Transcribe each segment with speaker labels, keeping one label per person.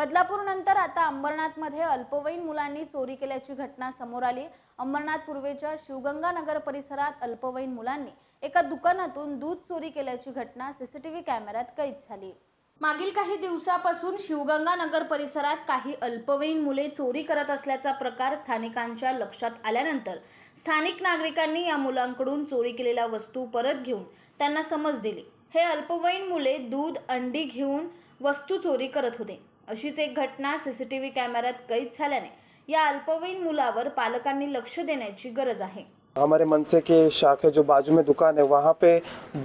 Speaker 1: बदलापूर नंतर आता अंबरनाथमध्ये अल्पवयीन मुलांनी चोरी केल्याची घटना समोर आली. अंबरनाथ पूर्वेच्या शिवगंगा नगर परिसरात अल्पवयीन मुलांनी एका दुकानातून दूध चोरी केल्याची घटना सीसीटीव्ही कॅमेऱ्यात कैद झाली. मागील काही दिवसापासून शिवगंगानगर परिसरात काही अल्पवयीन मुले चोरी करत असल्याचा प्रकार स्थानिकांच्या लक्षात आल्यानंतर स्थानिक नागरिकांनी या मुलांकडून चोरी केलेल्या वस्तू परत घेऊन त्यांना समज दिली. हे अल्पवयीन मुले दूध अंडी घेऊन वस्तू चोरी करत होते. अशीच एक घटना सी सी टी व्ही कॅमेऱ्यात कैद झाल्याने या अल्पवयीन मुलावर पालकांनी लक्ष देण्याची गरज आहे.
Speaker 2: हमारे मनसे के शाखे जो बाजू में दुकान है, वहाँ पे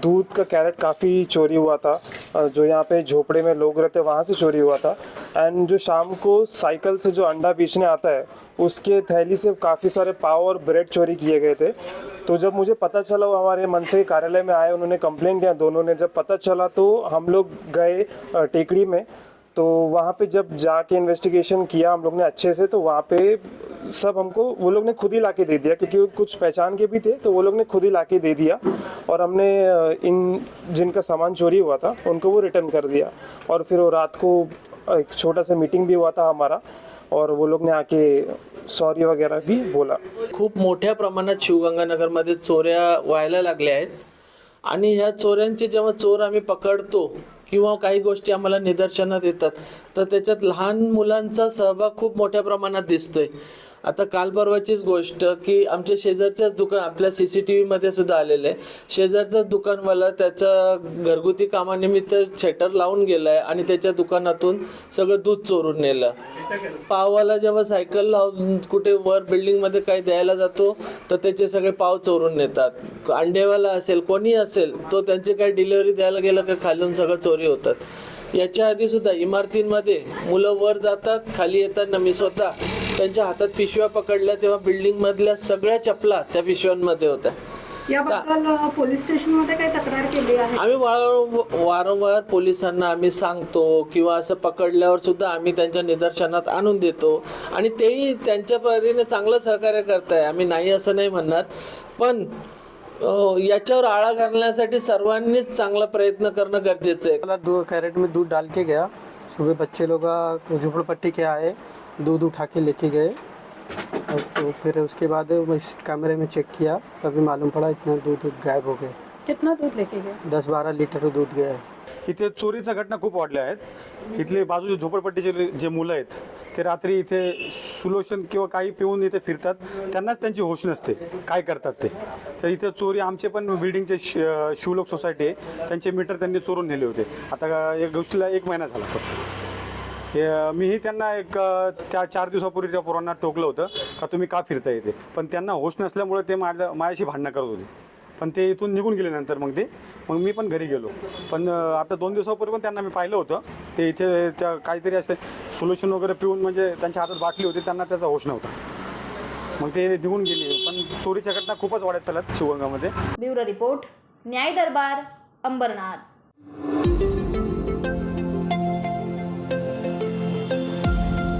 Speaker 2: दूध का कैरेट काफ़ी चोरी हुआ था। जो यहाँ पे झोपड़े में लोग रहते वहाँ से चोरी हुआ था। एंड जो शाम को साइकिल से जो अंडा बेचने आता है, उसके थैली से काफ़ी सारे पाव और ब्रेड चोरी किए गए थे। तो जब मुझे पता चला, वो हमारे मनसे के कार्यालय में आए, उन्होंने कंप्लेन दिया दोनों ने। जब पता चला तो हम लोग गए टेकड़ी में। तो वहाँ पे जब जाके इन्वेस्टिगेशन किया हम लोग ने अच्छे से तो वहाँ पे सब हमको वो लोग ने खुद ही लाके दे दिया क्योंकि कुछ पहचान के भी थे तो वो लोग ने खुद ही लाके दे दिया। और हमने इन जिनका सामान चोरी हुआ था उनको वो रिटर्न कर दिया। और फिर वो रात को एक छोटा सा मीटिंग भी हुआ था हमारा और वो लोग ने आके सॉरी वगैरह भी बोला।
Speaker 3: खूप मोठ्या प्रमाणात शिवगंगानगरमध्ये चोऱ्या व्हायला लागल्या आहेत. आणि ह्या चोऱ्यांचे जेव्हा चोर आम्ही पकडतो किंवा काही गोष्टी आम्हाला निदर्शनात येतात तर त्याच्यात लहान मुलांचा सहभाग खूप मोठ्या प्रमाणात दिसतोय. आता काल परवाचीच गोष्ट की आमच्या शेजारच्याच दुकान आपल्या सी सी टी व्हीमध्ये सुद्धा आलेलं आहे. शेजारचाच दुकानवाला त्याचा घरगुती कामानिमित्त शेटर लावून गेलाय आणि त्याच्या दुकानातून सगळं दूध चोरून नेलं. पाववाला जेव्हा सायकल लावून कुठे वर बिल्डिंगमध्ये काही द्यायला जातो तर त्याचे सगळे पाव चोरून नेतात. अंडेवाला असेल कोणी असेल तो त्यांची काही डिलिव्हरी द्यायला गेलं का खालून सगळं चोरी होतात. याच्या आधी सुद्धा इमारतींमध्ये मुलं वर जातात खाली येताना मी स्वतः त्यांच्या हातात पिशव्या पकडल्या तेव्हा बिल्डिंग मधल्या सगळ्या चपला त्या पिशव्यांमध्ये होत्या.
Speaker 4: याबद्दल अ, पोलीस स्टेशनमध्ये काही तक्रार केली आहे?
Speaker 3: आम्ही वारंव- वारंवार पोलिसांना आम्ही सांगतो किंवा असं पकडल्यावर सुद्धा आम्ही त्यांच्या निदर्शनात आणून देतो. आणि तेही त्यांच्या परीने चांगलं सहकार्य करताय. आम्ही नाही असं नाही म्हणणार पण याच्यावर आळा घालण्यासाठी सर्वांनीच चांगला प्रयत्न करणं गरजेचं आहे.
Speaker 5: वाला दो कैरेट में दूध डाल के गया. सुबह बच्चे लोग का झोपड़पट्टी के आए. दूध उठा के लेके गए। और तो फिर उसके बाद मैं इस कैमरे में चेक किया तभी मालूम पड़ा इतना दूध गायब हो गए
Speaker 4: कितना दूध लेके गए?
Speaker 5: दस बारह लीटर दूध गया है।
Speaker 6: इथे चोरीच्या घटना खूप वाढल्या आहेत. इथले बाजूचे झोपडपट्टीचे जे- जे मुलं आहेत ते रात्री इथे सुलोचन किंवा काही पिऊन इथे फिरतात. त्यांनाच त्यांची होश नसते. काय करतात ते? तर इथे चोरी आमचे पण बिल्डिंगचे श- शिवलोक सोसायटी आहे. त्यांचे मीटर त्यांनी चोरून नेले होते. आता एक गोष्टीला एक महिना झाला फक्त. हे, मीही त्यांना एक त्या चार दिवसापूर्वी त्या पोरांना टोकलं होतं का तुम्ही का फिरता येते पण त्यांना होश नसल्यामुळे ते माझ्या माझ्याशी भांडणं करत होते. पण ते इथून निघून गेले नंतर मग ते. मग मी पण घरी गेलो. पण आता दोन दिवसापूर्वी पण त्यांना मी पाहिलं होतं. ते इथे त्या काहीतरी असे सोल्युशन वगैरे पिऊन म्हणजे त्यांच्या हातात बाटली होती त्यांना त्याचा होश नव्हता. मग ते निघून गेले. पण चोरीच्या घटना खूपच वाढत चालत शिवगंगामध्ये.
Speaker 1: ब्युरो रिपोर्ट न्याय दरबार अंबरनाथ.